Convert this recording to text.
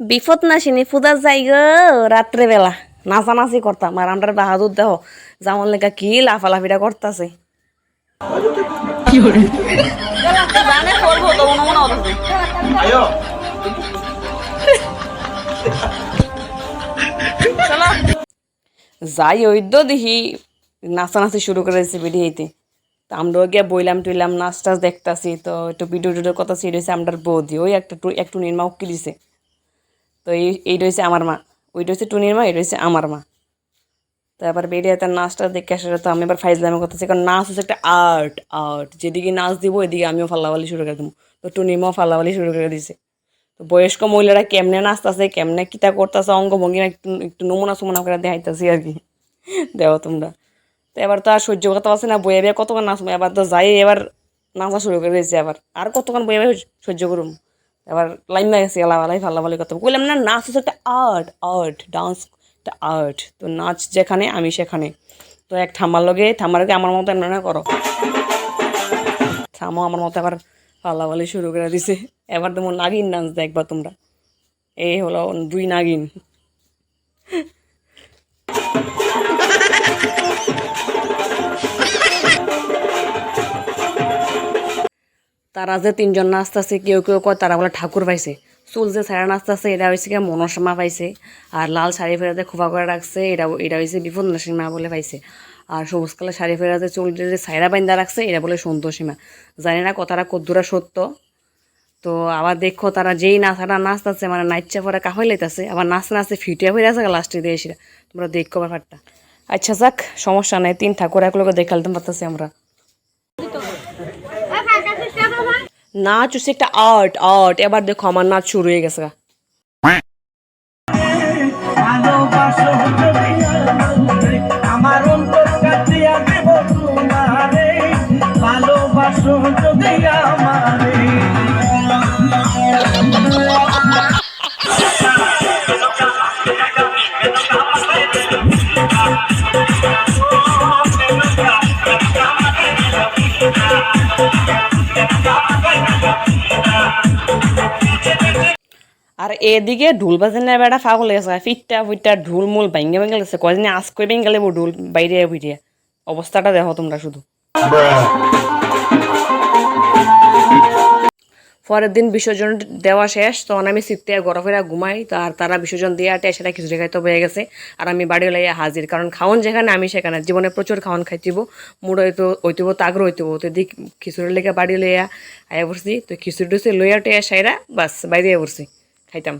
বিপদ না নাসিনি পূজা যাই গো রাত্রে বেলা নাচানাচি করতাম। আর আমরা বাহাদুর দেহ যেমন লেখা কি লাফালাফিটা করতেছে। যাই ওই তো দেখি নাচানাচি শুরু করেছে ভিডিওতে তো আমরা গিয়ে বইলাম টুইলাম নাচ টাচ দেখতাছি তো একটু ভিডিও টিডিও কথা হয়েছে আমরা বৌদি। ওই একটা একটু নির্মা উকি দিছে। তো এই এই রয়েছে আমার মা। ওইটা হচ্ছে টুনির মা এটা হচ্ছে আমার মা। তো এবার বেরিয়ে তার নাচটা দেখে আসলে তো আমি এবার ফাইজলামি করতেছি, কারণ নাচ হচ্ছে একটা আর্ট আর্ট। যেদিকে নাচ দিব এদিকে আমিও ফাল্লাবালি শুরু করে দেবো। তো টুনির মাও ফাল্লাবালি শুরু করে দিছে। তো বয়স্ক মহিলারা কেমনে নাচতেছে, কেমনে কিতা করতেছে অঙ্গভঙ্গি একটু একটু নমুনা সুমনা করে দেখাইতেছি আর কি। দেও তোমরা। তো এবার তো আর সহ্য করতে পারছি না, বইয়ে বইয়ে কতক্ষণ নাচবো? এবার তো যাই, এবার নাচা শুরু করে দিয়েছে আবার। আর কতক্ষণ বইয়ে সহ্য করুম? এবার লাইন মেরে গেছি এলাবালাই ফাল্লাবালি কথা বললাম না নাচ হচ্ছে একটা আর্ট আর্ট, ডান্স, একটা আর্ট। তো নাচ যেখানে, আমি সেখানে। তো এক থামার লগে থামার লগে আমার মতো এমন করো। থামো, আমার মতো আবার ফাল্লাবালি শুরু করে দিছে। এবার তোমার নাগিন নাচ দেখবা তোমরা। এই হলো দুই নাগিন। তারা যে তিনজন নাচতেছে, কেউ কেউ কয় তারা বলে ঠাকুর পাইছে। চুল যে ছাড়া নাচতেছে, এটা হয়েছে কি মনসমা পাইছে। আর লাল শাড়ি ফেরাতে খোপা করে রাখছে, এটা এটা হয়েছে বিপদ নসীমা বলে পাইছে। আর সবুজ কালার শাড়ি ফেরাতে চুল যে ছাইরা বাইন্দা রাখছে, এটা বলে সন্তোষীমা। জানি না কথাটা কদ্দুরা সত্য। তো আবার দেখো তারা যেই নাচাটা নাচতেছে মানে নাচা পরে কাহই লাইতেছে, আবার নাচতে নাচতে ফিটে হয়ে আছে লাস্টে দিয়ে তোমরা দেখো ব্যাপারটা। আচ্ছা যাক, সমস্যা নাই, তিন ঠাকুর একলোকে দেখালতে পারতেছি আমরা। নাচ হচ্ছে একটা আর্ট আর্ট এবার দেখো আমার নাচ শুরু হয়ে গেছে ভালোবাসো যদি আমারে, আর এদিকে ঢুল বাজানের বেড়া ফাগল গেছে। ফিটটা ফুইটটা ঢুল মুল ভাঙ্গে ভাঙ্গে গেছে কয়দিন আজ করে ভেঙে গেলে ঢুল বাইরে ফুইটে অবস্থাটা দেখো তোমরা শুধু। পরের দিন বিসর্জন দেওয়া শেষ, তখন আমি সিটতে গরম ফেরা ঘুমাই, তো আর তারা বিসর্জন দিয়ে আটে সেটা খিচুড়ি খাইতে হয়ে গেছে। আর আমি বাড়ি লাইয়া হাজির, কারণ খাওয়ান যেখানে আমি সেখানে। জীবনে প্রচুর খাওয়ান খাইতিব মুড হয়তো হইতেব তাগর হইতেব তো দিক খিচুড়ি লেগে বাড়ি লইয়া আয়া পড়ছি, তো খিচুড়ি টুচুড়ি লইয়া টেয়া সাইরা বাস বাইরে পড়ছি। খাইতাম